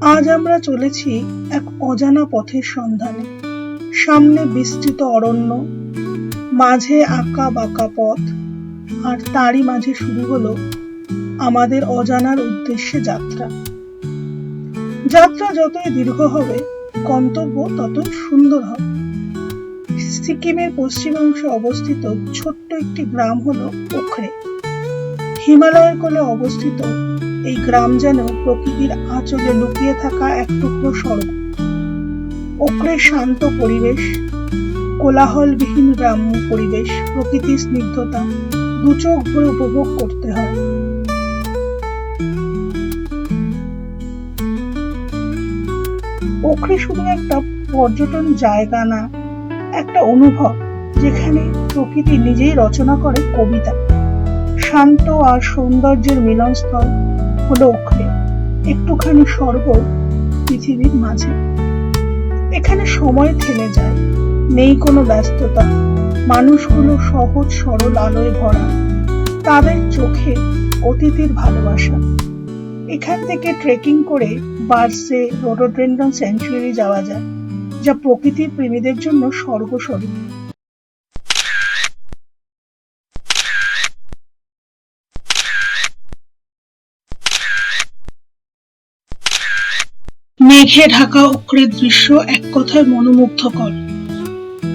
আজ আমরা চলেছি এক অজানা পথের সন্ধানে। সামনে বিস্তৃত অরণ্য, মাঝে আঁকা বাঁকা পথ, আর তারই মাঝে শুরু হলো আমাদের অজানার উদ্দেশ্যে যাত্রা। যাত্রা যতই দীর্ঘ হবে, গন্তব্য ততই সুন্দর হবে। সিকিমের পশ্চিমাংশে অবস্থিত ছোট্ট একটি গ্রাম হলো পোখরে হিমালয়ের কোলে অবস্থিত এই গ্রাম যেন প্রকৃতির আঁচলে লুকিয়ে থাকা এক টুকরো স্বর্গ ওকড়ে শান্ত পরিবেশ, কোলাহলবিহীন গ্রাম্য পরিবেশ, প্রকৃতির স্নিগ্ধতা, দু চোখ ভরে উপভোগ করতে হয়। ওখরে শুধু একটা পর্যটন জায়গা না, একটা অনুভব, যেখানে প্রকৃতি নিজেই রচনা করে কবিতা। শান্ত আর সৌন্দর্যের মিলনস্থল হলো ওখরে একটুখানি স্বর্গ পৃথিবীর মাঝে। এখানে সময় থেমে যায়, নেই কোনো ব্যস্ততা। মানুষগুলো সহজ সরল আলোয় ভরা। তাদের চোখে অতীতের ভালোবাসা। এখান থেকে ট্রেকিং করে বার্সে রোডোড্রেন্ডন স্যাংচুয়ারি যাওয়া যায়, যা প্রকৃতির প্রেমীদের জন্য স্বর্গস্বরূপ। মেঘে ঢাকা উকড়ের দৃশ্য এক কথায় মনোমুগ্ধকর।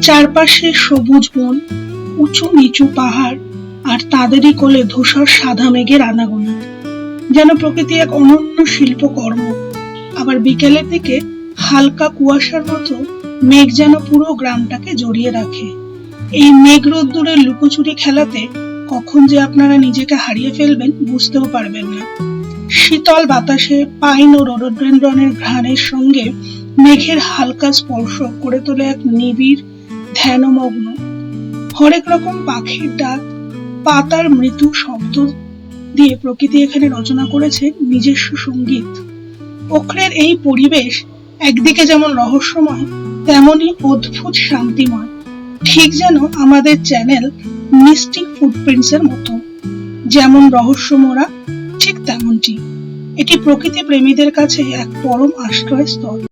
চারপাশে সবুজ বন, উঁচু নিচু পাহাড় আর তাদেরই কোলে ধূসর সাদা মেঘের আনাগোনা। যেন প্রকৃতি এক অনন্য শিল্পকর্ম। আবার বিকেলের দিকে হালকা কুয়াশার মতো মেঘ যেন পুরো গ্রামটাকে জড়িয়ে রাখে। এই মেঘ রোদ্দুরের লুকোচুরি খেলাতে কখন যে আপনারা নিজেকে হারিয়ে ফেলবেন বুঝতেও পারবেন না। শীতল বাতাসে পাইন ও রডোড্রেন্ডনের ঘ্রাণের সঙ্গে মেঘের হালকা স্পর্শ করে তোলে এক নিবিড় ধ্যানমগ্ন। হরেক রকম পাখির ডাক, পাতার মৃদু শব্দ দিয়ে প্রকৃতি এখানে রচনা করেছে নিজস্ব সংগীত। ওখরের এই পরিবেশ একদিকে যেমন রহস্যময়, তেমনি অদ্ভুত শান্তিময়। ঠিক যেন আমাদের চ্যানেল মিস্টিক ফুটপ্রিন্টস এর মতো। যেমন রহস্যমোড়া এটি প্রকৃতি প্রেমীদের কাছে এক পরম আশ্রয়স্থল।